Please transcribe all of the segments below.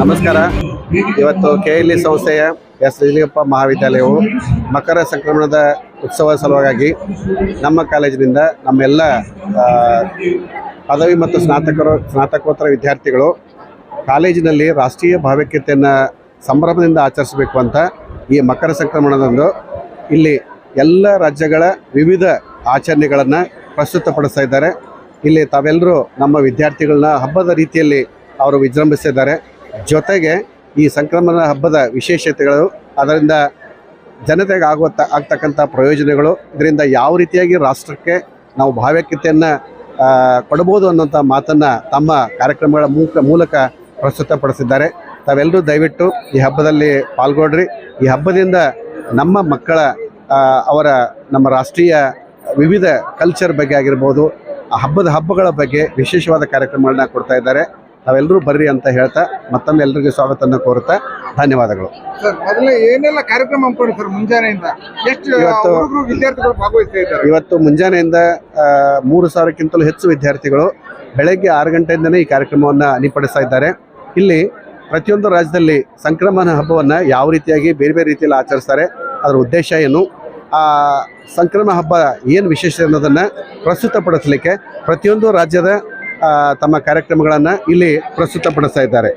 ನಮಸ್ಕಾರ. ಇವತ್ತು K L E ಸಂಸ್ಥೆಯ ಎಸ್. ನಿಜಲಿಂಗಪ್ಪ ಮಹಾವಿದ್ಯಾಲಯವು ಮಕರ ಸಂಕ್ರಮಣದ ಉತ್ಸವ ಸಲುವಾಗಿ ನಮ್ಮ ಕಾಲೇಜಿನಿಂದ ನಮ್ಮೆಲ್ಲ ಪದವಿ ಮತ್ತು ಸ್ನಾತಕರು, ಸ್ನಾತಕೋತ್ತರ ವಿದ್ಯಾರ್ಥಿಗಳು ಕಾಲೇಜಿನಲ್ಲಿ ರಾಷ್ಟ್ರೀಯ ಭಾವೈಕ್ಯತೆಯನ್ನು ಸಂಭ್ರಮದಿಂದ ಆಚರಿಸಬೇಕು ಅಂತ ಈ ಮಕರ ಸಂಕ್ರಮಣದಂದು ಇಲ್ಲಿ ಎಲ್ಲ ರಾಜ್ಯಗಳ ವಿವಿಧ ಆಚರಣೆಗಳನ್ನು ಪ್ರಸ್ತುತಪಡಿಸ್ತಾ ಇದ್ದಾರೆ. ಇಲ್ಲಿ ತಾವೆಲ್ಲರೂ ನಮ್ಮ ವಿದ್ಯಾರ್ಥಿಗಳನ್ನ ಹಬ್ಬದ ರೀತಿಯಲ್ಲಿ ಅವರು ವಿಜೃಂಭಿಸಿದ್ದಾರೆ ಜೊತೆಗೆ ಈ ಸಂಕ್ರಮಣ ಹಬ್ಬದ ವಿಶೇಷತೆಗಳು, ಅದರಿಂದ ಜನತೆಗೆ ಆಗುವ ಆಗ್ತಕ್ಕಂಥ ಪ್ರಯೋಜನಗಳು, ಇದರಿಂದ ಯಾವ ರೀತಿಯಾಗಿ ರಾಷ್ಟ್ರಕ್ಕೆ ನಾವು ಭಾವ್ಯಕ್ಯತೆಯನ್ನು ಕೊಡ್ಬೋದು ಅನ್ನೋಂಥ ಮಾತನ್ನು ತಮ್ಮ ಕಾರ್ಯಕ್ರಮಗಳ ಮೂಕ, ಮೂಲಕ ಪ್ರಸ್ತುತಪಡಿಸಿದ್ದಾರೆ. ತಾವೆಲ್ಲರೂ ದಯವಿಟ್ಟು ಈ ಹಬ್ಬದಲ್ಲಿ ಪಾಲ್ಗೊಳ್ರಿ. ಈ ಹಬ್ಬದಿಂದ ನಮ್ಮ ಮಕ್ಕಳ ಅವರ ನಮ್ಮ ರಾಷ್ಟ್ರೀಯ ವಿವಿಧ ಕಲ್ಚರ್ ಬಗ್ಗೆ ಆಗಿರ್ಬೋದು, ಆ ಹಬ್ಬದ ಹಬ್ಬಗಳ ಬಗ್ಗೆ ವಿಶೇಷವಾದ ಕಾರ್ಯಕ್ರಮಗಳನ್ನ ಕೊಡ್ತಾ ಇದ್ದಾರೆ. ತಾವೆಲ್ಲರೂ ಬರ್ರಿ ಅಂತ ಹೇಳ್ತಾ ಮತ್ತೊಮ್ಮೆ ಎಲ್ರಿಗೂ ಸ್ವಾಗತವನ್ನು ಕೋರುತ್ತಾ ಧನ್ಯವಾದಗಳು. ಏನೆಲ್ಲ ಕಾರ್ಯಕ್ರಮ ಸರ್ ಮುಂಜಾನೆಯಿಂದ? ಎಷ್ಟು ಇವತ್ತು- ವಿದ್ಯಾರ್ಥಿಗಳು ಭಾಗವಹಿಸ್ತಾ ಇವತ್ತು ಮುಂಜಾನೆಯಿಂದ ಮೂರು ಸಾವಿರಕ್ಕಿಂತಲೂ ಹೆಚ್ಚು ವಿದ್ಯಾರ್ಥಿಗಳು ಬೆಳಗ್ಗೆ ಆರು ಗಂಟೆಯಿಂದನೇ ಈ ಕಾರ್ಯಕ್ರಮವನ್ನು ಅನಿಪಡಿಸ್ತಾ ಇದ್ದಾರೆ. ಇಲ್ಲಿ ಪ್ರತಿಯೊಂದು ರಾಜ್ಯದಲ್ಲಿ ಸಂಕ್ರಮಣ ಹಬ್ಬವನ್ನು ಯಾವ ರೀತಿಯಾಗಿ ಬೇರೆ ಬೇರೆ ರೀತಿಯಲ್ಲಿ ಆಚರಿಸ್ತಾರೆ ಅದರ ಉದ್ದೇಶ ಏನು ಆ ಸಂಕ್ರಮಣ ಹಬ್ಬ ಏನು ವಿಶೇಷ ಅನ್ನೋದನ್ನು ಪ್ರಸ್ತುತಪಡಿಸಲಿಕ್ಕೆ ಪ್ರತಿಯೊಂದು ರಾಜ್ಯದ ತಮ್ಮ ಕಾರ್ಯಕ್ರಮಗಳನ್ನು ಇಲ್ಲಿ ಪ್ರಸ್ತುತಪಡಿಸ್ತಾ ಇದ್ದಾರೆ.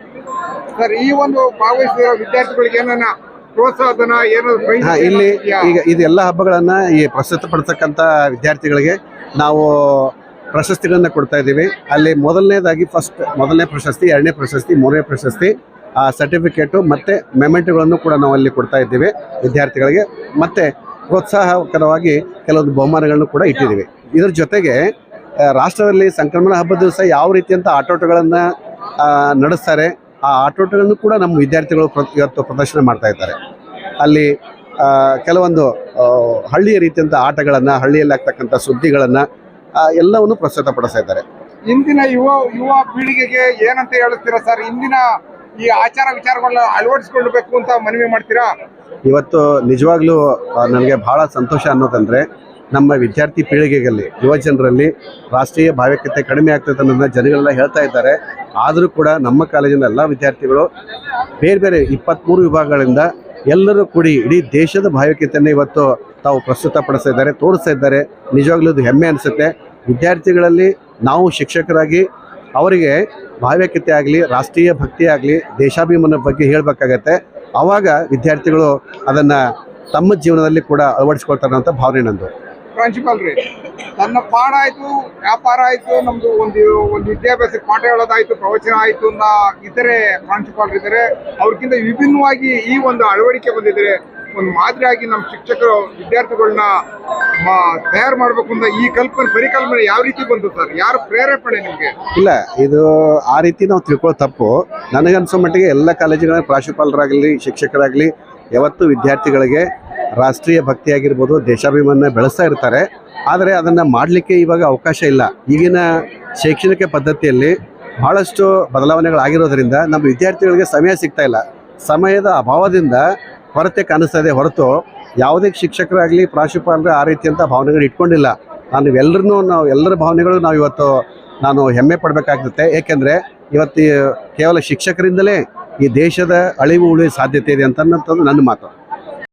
ಸರ್ ಈ ಒಂದು ಭಾಗವಹಿಸಿದ ವಿದ್ಯಾರ್ಥಿಗಳಿಗೆ ಏನನ್ನ ಪ್ರೋತ್ಸಾಹಧನ ಏನಾದ್ರು prize ಇಲ್ಲಿ ಈಗ ಇದೆಲ್ಲ ಹಬ್ಬಗಳನ್ನು ಈ ಪ್ರಸ್ತುತಪಡಿಸ್ತಕ್ಕಂಥ ವಿದ್ಯಾರ್ಥಿಗಳಿಗೆ ನಾವು ಪ್ರಶಸ್ತಿಗಳನ್ನು ಕೊಡ್ತಾ ಇದ್ದೀವಿ. ಅಲ್ಲಿ ಮೊದಲನೇದಾಗಿ ಫಸ್ಟ್ ಮೊದಲನೇ ಪ್ರಶಸ್ತಿ ಎರಡನೇ ಪ್ರಶಸ್ತಿ ಮೂರನೇ ಪ್ರಶಸ್ತಿ ಆ ಸರ್ಟಿಫಿಕೇಟು ಮತ್ತು ಮೆಮೆಂಟ್ಗಳನ್ನು ಕೂಡ ನಾವು ಅಲ್ಲಿ ಕೊಡ್ತಾ ಇದ್ದೀವಿ ವಿದ್ಯಾರ್ಥಿಗಳಿಗೆ. ಮತ್ತು ಪ್ರೋತ್ಸಾಹಕರವಾಗಿ ಕೆಲವೊಂದು ಬಹುಮಾನಗಳನ್ನು ಕೂಡ ಇಟ್ಟಿದ್ದೀವಿ. ಇದ್ರ ಜೊತೆಗೆ ರಾಷ್ಟ್ರದಲ್ಲಿ ಸಂಕ್ರಮಣ ಹಬ್ಬದ ದಿವಸ ಯಾವ ರೀತಿಯಂಥ ಆಟೋಟಗಳನ್ನು ನಡೆಸ್ತಾರೆ ಆ ಆಟೋಟಗಳನ್ನು ಕೂಡ ನಮ್ಮ ವಿದ್ಯಾರ್ಥಿಗಳು ಇವತ್ತು ಪ್ರದರ್ಶನ ಮಾಡ್ತಾ ಇದ್ದಾರೆ. ಅಲ್ಲಿ ಕೆಲವೊಂದು ಹಳ್ಳಿಯ ರೀತಿಯಂಥ ಆಟಗಳನ್ನು ಹಳ್ಳಿಯಲ್ಲಿ ಆಗ್ತಕ್ಕಂಥ ಸುದ್ದಿಗಳನ್ನು ಎಲ್ಲವನ್ನು ಪ್ರಸ್ತುತಪಡಿಸ್ತಾ ಇದ್ದಾರೆ. ಇಂದಿನ ಯುವ ಯುವ ಪೀಳಿಗೆಗೆ ಏನಂತ ಹೇಳ್ತೀರಾ ಸರ್? ಇಂದಿನ ಈ ಆಚಾರ ವಿಚಾರಗಳನ್ನ ಅಳವಡಿಸ್ಕೊಳ್ಬೇಕು ಅಂತ ಮನವಿ ಮಾಡ್ತೀರಾ? ಇವತ್ತು ನಿಜವಾಗ್ಲೂ ನನಗೆ ಬಹಳ ಸಂತೋಷ ಅನ್ನೋದಂದರೆ ನಮ್ಮ ವಿದ್ಯಾರ್ಥಿ ಪೀಳಿಗೆಯಲ್ಲಿ, ಯುವ ಜನರಲ್ಲಿ ರಾಷ್ಟ್ರೀಯ ಭಾವೈಕ್ಯತೆ ಕಡಿಮೆ ಆಗ್ತದೆ ಅನ್ನೋದನ್ನ ಜನಗಳೆಲ್ಲ ಹೇಳ್ತಾ ಇದ್ದಾರೆ. ಆದರೂ ಕೂಡ ನಮ್ಮ ಕಾಲೇಜಿನ ಎಲ್ಲ ವಿದ್ಯಾರ್ಥಿಗಳು ಬೇರೆ ಬೇರೆ ಇಪ್ಪತ್ತ್ಮೂರು ವಿಭಾಗಗಳಿಂದ ಎಲ್ಲರೂ ಕೂಡಿ ಇಡೀ ದೇಶದ ಭಾವೈಕ್ಯತೆಯನ್ನು ಇವತ್ತು ತಾವು ಪ್ರಸ್ತುತಪಡಿಸ್ತಾ ಇದ್ದಾರೆ, ತೋರಿಸ್ತಾ ಇದ್ದಾರೆ. ನಿಜವಾಗ್ಲೂ ಇದು ಹೆಮ್ಮೆ ಅನಿಸುತ್ತೆ. ವಿದ್ಯಾರ್ಥಿಗಳಲ್ಲಿ ನಾವು ಶಿಕ್ಷಕರಾಗಿ ಅವರಿಗೆ ಭಾವೈಕ್ಯತೆ ಆಗಲಿ, ರಾಷ್ಟ್ರೀಯ ಭಕ್ತಿ ಆಗಲಿ ದೇಶಾಭಿಮಾನ ಬಗ್ಗೆ ಹೇಳಬೇಕಾಗತ್ತೆ. ಆವಾಗ ವಿದ್ಯಾರ್ಥಿಗಳು ಅದನ್ನು ತಮ್ಮ ಜೀವನದಲ್ಲಿ ಕೂಡ ಅಳವಡಿಸ್ಕೊಳ್ತಾರೆ ಅಂತ ಭಾವನೆ ನಂದು. ಪ್ರಾಂಶುಪಾಲ್ರಿ ನನ್ನ ಪಾಠ ಆಯ್ತು, ವ್ಯಾಪಾರ ಆಯ್ತು, ನಮ್ದು ಒಂದು ಒಂದು ವಿದ್ಯಾಭ್ಯಾಸಕ್ಕೆ ಪಾಠ ಹೇಳೋದಾಯ್ತು, ಪ್ರವಚನ ಆಯ್ತು ಅನ್ನೋ ಇತರೆ ಪ್ರಾಂಶುಪಾಲರು ಇದ್ದಾರೆ. ಅವ್ರಿಗಿಂತ ವಿಭಿನ್ನವಾಗಿ ಈ ಒಂದು ಅಳವಡಿಕೆ ಬಂದಿದ್ದಾರೆ ಒಂದು ಮಾದರಿಯಾಗಿ ನಮ್ಮ ಶಿಕ್ಷಕರು ವಿದ್ಯಾರ್ಥಿಗಳನ್ನ ತಯಾರು ಮಾಡ್ಬೇಕು ಅಂತ ಈ ಕಲ್ಪನೆ, ಪರಿಕಲ್ಪನೆ ಯಾವ ರೀತಿ ಬಂತು ಸರ್? ಯಾರು ಪ್ರೇರೇಪಣೆ ನಿಮಗೆ? ಇಲ್ಲ, ಇದು ಆ ರೀತಿ ನಾವು ತಿಳ್ಕೊಳ್ಳೋ ತಪ್ಪು. ನನಗನ್ಸೋ ಮಟ್ಟಿಗೆ ಎಲ್ಲ ಕಾಲೇಜುಗಳ ಪ್ರಾಂಶುಪಾಲರಾಗಲಿ, ಶಿಕ್ಷಕರಾಗಲಿ, ಯಾವತ್ತು ವಿದ್ಯಾರ್ಥಿಗಳಿಗೆ ರಾಷ್ಟ್ರೀಯ ಭಕ್ತಿ ಆಗಿರ್ಬೋದು ದೇಶಾಭಿಮಾನ ಬೆಳೆಸ್ತಾ ಇರ್ತಾರೆ. ಆದರೆ ಅದನ್ನು ಮಾಡಲಿಕ್ಕೆ ಇವಾಗ ಅವಕಾಶ ಇಲ್ಲ. ಈಗಿನ ಶೈಕ್ಷಣಿಕ ಪದ್ಧತಿಯಲ್ಲಿ ಭಾಳಷ್ಟು ಬದಲಾವಣೆಗಳಾಗಿರೋದ್ರಿಂದ ನಮ್ಮ ವಿದ್ಯಾರ್ಥಿಗಳಿಗೆ ಸಮಯ ಸಿಗ್ತಾ ಇಲ್ಲ. ಸಮಯದ ಅಭಾವದಿಂದ ಕೊರತೆ ಕಾಣಿಸ್ತಾ ಇದೆ ಹೊರತು ಯಾವುದೇ ಶಿಕ್ಷಕರಾಗಲಿ, ಪ್ರಾಂಶುಪಾಲರು ಆ ರೀತಿಯಂಥ ಭಾವನೆಗಳು ಇಟ್ಕೊಂಡಿಲ್ಲ. ನಾನು ಎಲ್ಲರನ್ನೂ ನಾವು, ಎಲ್ಲರ ಭಾವನೆಗಳು ನಾವು ಇವತ್ತು ನಾನು ಹೆಮ್ಮೆ ಪಡಬೇಕಾಗ್ತದೆ. ಏಕೆಂದರೆ ಇವತ್ತು ಕೇವಲ ಶಿಕ್ಷಕರಿಂದಲೇ ಈ ದೇಶದ ಅಳಿವು ಉಳಿಯುವ ಸಾಧ್ಯತೆ ಇದೆ ಅಂತ ನನ್ನ ಮಾತು.